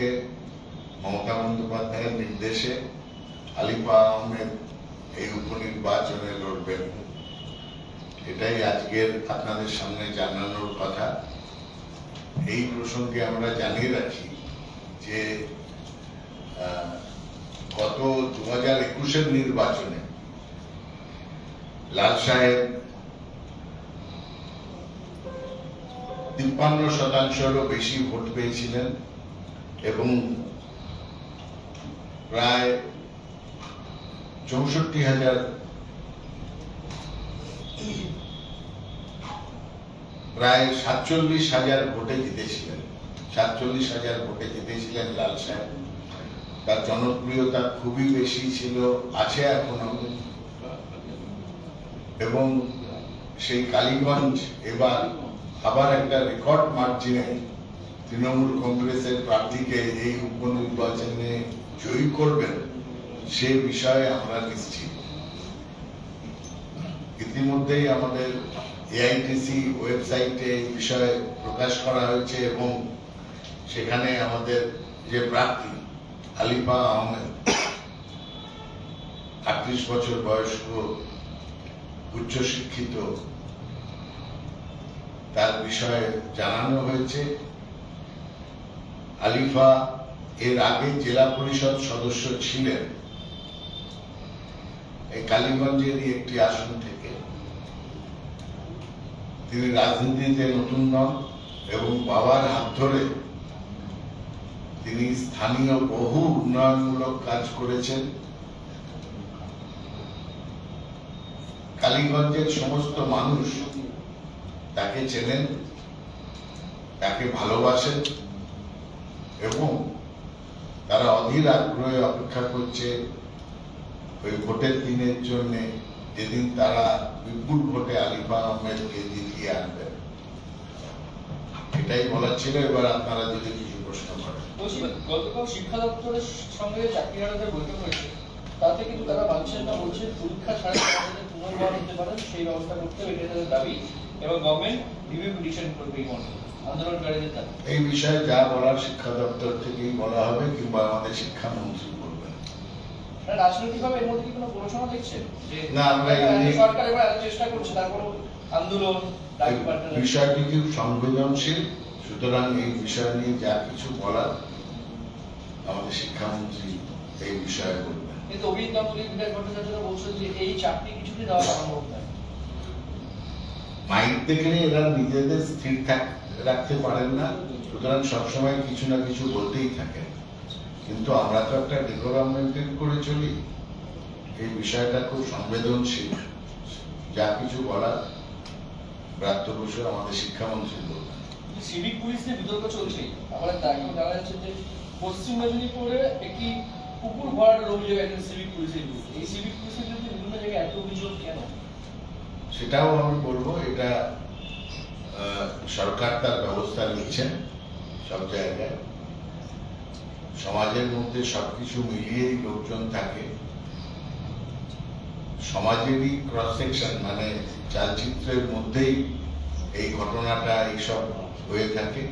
থেকে মমতা বন্দ্যোপাধ্যায়ের নির্দেশে আলিফা আহমেদ এই উপনির্বাচনে লড়বেন। এটাই আজকের আপনাদের সামনে জানানোর কথা। এই প্রসঙ্গে আমরা জানিয়ে রাখি যে গত দু হাজার একুশের নির্বাচনে লাল সাহেব তিপ্পান্ন শতাংশেরও বেশি ভোট পেয়েছিলেন। এবং প্রায় চৌষট্টি হাজার প্রায় সাতচল্লিশ হাজার ভোটে জিতেছিলেন। সাতচল্লিশ হাজার ভোটে জিতেছিলেন লাল সাহেব। তার জনপ্রিয়তা খুবই বেশি ছিল, আছে এখনও। এবং সেই কালীগঞ্জ এবার আবার একটা রেকর্ড মার্জিনে তৃণমূল কংগ্রেসের প্রার্থীকে এই উপনির্বাচনে জয়ী করবেন, সে বিষয়ে আমরা নিশ্চিত। ইতিমধ্যেই আমাদের এআইটিসি ওয়েবসাইটে এই বিষয়ে প্রকাশ করা হয়েছে এবং সেখানে আমাদের যে প্রার্থী, আলিফা আহমেদ, আটত্রিশ বছর বয়স্ক, উচ্চশিক্ষিত, তার বিষয়ে জানানো হয়েছে। আলিফা এর আগে জেলা পরিষদ সদস্য ছিলেন। এই কালীগঞ্জেরই একটি আসন থেকে। তিনি রাজনীতিতে নতুন নন এবং বাবার হাত ধরে তিনি স্থানীয় বহু উন্নয়নমূলক কাজ করেছেন। কালীগঞ্জের সমস্ত মানুষ তাকে চেনেন, তাকে ভালোবাসেন। এবং তারা অধীর আগ্রহে অপেক্ষা করছে ওই ভোটের দিনের জন্য যেদিন তারা বিপুল ভোটে আলিফা আহমেদকে জিতিয়ে আনবেন এটাই বলার ছিল, এবার আপনারা যদি কিছু প্রশ্ন করেন। গতকাল শিক্ষা দপ্তরের সঙ্গে চাকরিহারাদের বৈঠক হয়েছে, তাতে কিন্তু তারা মানছেন না বলছে পরীক্ষা ছাড়া পুনর্বার হতে পারেন সেই ব্যবস্থা করতে হবে এটা দাবি এবং গভর্নমেন্ট রিভিউ পিটিশন করবে এই এই বিষয়ে যা বলার শিক্ষা দপ্তর থেকেই বলা হবে কিংবা আমাদের শিক্ষামন্ত্রী বলবেন মানে রাজনৈতিকভাবে এর মধ্যে কি কোনো পড়াশোনা দেখছেন? যে না, আমরা এমনি- সরকার এবার এত চেষ্টা করছে তারপর আন্দোলন দাবি এই পাল্টানো বিষয়টি খুব সংবেদনশীল। সুতরাং এই বিষয় নিয়ে যা কিছু বলার আমাদের শিক্ষামন্ত্রী এই বিষয়ে বলবেন। কিন্তু অভিজিৎ গাঙ্গুলি বিধায়ক ভট্টাচার্য বলছেন যে এই চাকরি দেওয়া সম্ভব নয়। মাইক এরা নিজেদের স্থির থাক রাখতে পারেন না। সুতরাং সবসময় কিছু না কিছু বলতেই থাকেন কিন্তু আমরা তো একটা ডেকোরাম মেনটেন করে চলি। এই বিষয়টা খুব সংবেদনশীল। যা কিছু বলার ব্রাত্য বসু আমাদের শিক্ষামন্ত্রী বলবেন সিভিক পুলিশ নিয়ে বিতর্ক চলছে আবার এখন জানা যাচ্ছে যে পশ্চিম মেদিনীপুরে একটি কুকুর ভরাটের অভিযোগ একজন সিভিক পুলিশের এই সিভিক পুলিশের বিরুদ্ধে বিভিন্ন জায়গায় এত অভিযোগ কেন? সেটাও আমি বলব এটা সরকার তার ব্যবস্থা নিচ্ছেন সব জায়গায়। সমাজের মধ্যে সবকিছু মিলিয়েই লোকজন থাকে। সমাজেরই ক্রস সেকশন মানে চালচিত্রের মধ্যেই এই ঘটনাটা, এইসব হয়ে থাকে।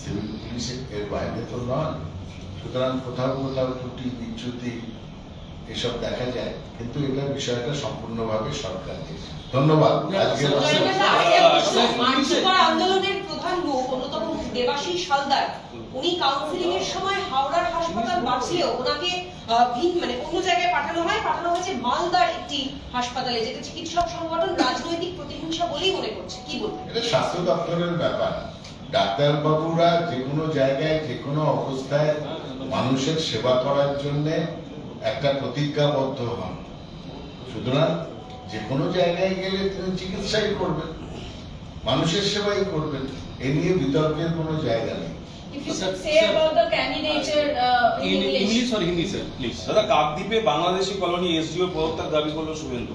সিভিল পুলিশ এর বাইরে তো নয়। সুতরাং কোথাও কোথাও ত্রুটি বিচ্যুতি এসব দেখা যায় কিন্তু এটা বিষয়টা সম্পূর্ণভাবে সরকার ধন্যবাদ। আন্দোলনের প্রধান মুখ অন্যতম মুখ দেবাশিস হালদার উনি কাউন্সিলিং এর সময় হাওড়ার হাসপাতাল বাঁচলেও ওনাকে ভিন মানে অন্য জায়গায় পাঠানো হয়। পাঠানো হয়েছে মালদার একটি হাসপাতালে যেটা চিকিৎসক সংগঠন রাজনৈতিক প্রতিহিংসা বলেই মনে করছে। কি বলবেন? এটা স্বাস্থ্য দপ্তরের ব্যাপার। ডাক্তার বাবুরা যে কোনো জায়গায় যে কোনো অবস্থায় মানুষের সেবা করার জন্য একটা প্রতিজ্ঞাবদ্ধ হন। সুতরাং যে কোনো জায়গায় গেলে তিনি চিকিৎসাই করবেন মানুষের সেবাই করবেন এ নিয়ে বিতর্কের কোনো জায়গা নেই। Uh. দাদা কাকদ্বীপে বাংলাদেশি কলোনি এসডিও দাবি করল শুভেন্দু।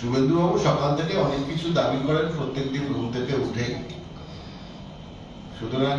শুভেন্দুবাবু সকাল থেকে অনেক কিছু দাবি করেন প্রত্যেকদিন ঘুম থেকে উঠে সুতরাং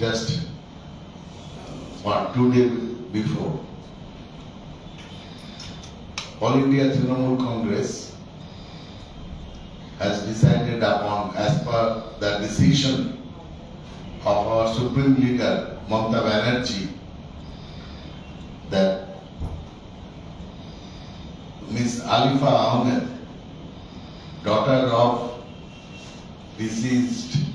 just one, two days before. All India Trinamool Congress has decided upon as per the decision of our Supreme Leader Mamata Banerjee that Miss Alifa Ahmed, daughter of deceased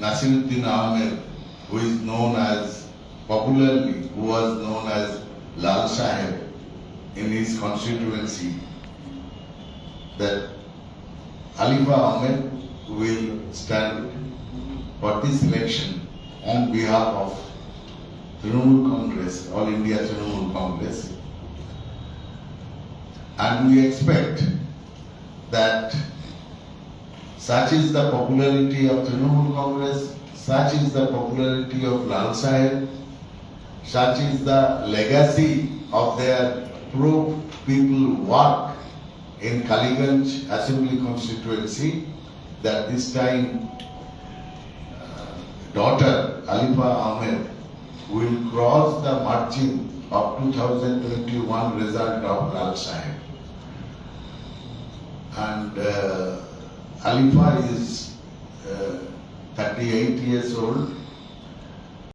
Nasiruddin Ahmed, who is known as popularly, who was known as Lal Sahib in his constituency, that Alifa Ahmed will stand for this election on behalf of Trinamool Congress, All India Trinamool Congress. And we expect that such is the popularity of Trinamool Congress, such is the popularity of Lal Sahib, such is the legacy of their pro-people work in Kaliganj Assembly constituency that this time uh, daughter Alifa Ahmed will cross the margin of 2021 result of Lal Sahib. And uh, Alifa is uh, 38 years old